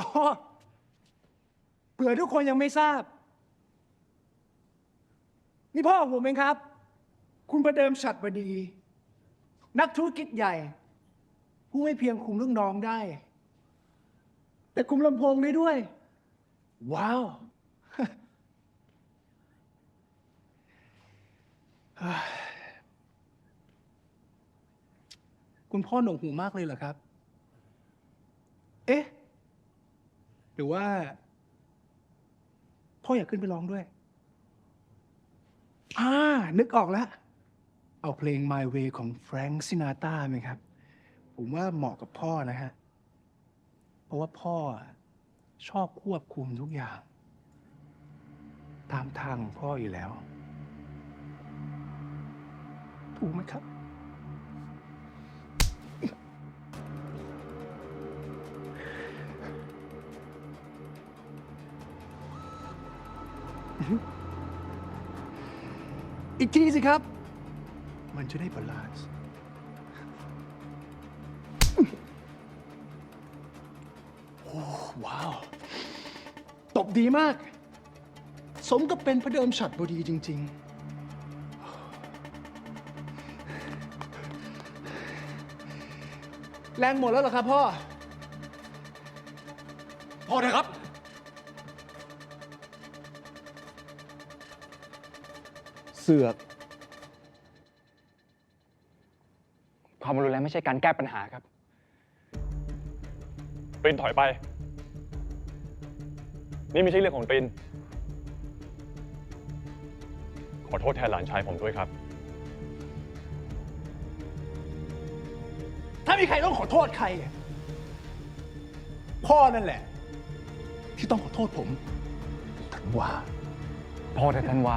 อ๋อเผื่อทุกคนยังไม่ทราบ นี่พ่อผมเองครับ คุณประเดิมฉัดบดี นักธุรกิจใหญ่ ผู้ไม่เพียงคุมลูกน้องได้ แต่คุมลำโพงได้ด้วย ว้าว คุณพ่อหนวกหูมากเลยเหรอครับ เอ๊ะ รือว่า พ่ออยากขึ้นไปร้องด้วย อ่า นึกออกแล้ว เอาเพลง My Way ของแฟรงซินาตาไหมครับ ผมว่าเหมาะกับพ่อนะฮะ เพราะว่าพ่อชอบควบคุมทุกอย่าง ตามทางของพ่ออยู่แล้ว ถูกไหมครับ อีกทีสิครับ มันจะได้บาลานซ์โอ้ว้าว ตบดีมาก สมกับเป็นพระเดิมฉัดบดีจริง ๆแรงหมดแล้วเหรอครับพ่อ พอเถอะครับ สือก ความรุนแรงไม่ใช่การแก้ปัญหาครับ ปรินถอยไป นี่ไม่ใช่เรื่องของปริน ขอโทษแทนหลานชายผมด้วยครับ ถ้ามีใครต้องขอโทษใครอะพ่อนั่นแหละ ที่ต้องขอโทษผมถันว่าพอเถอะธันวา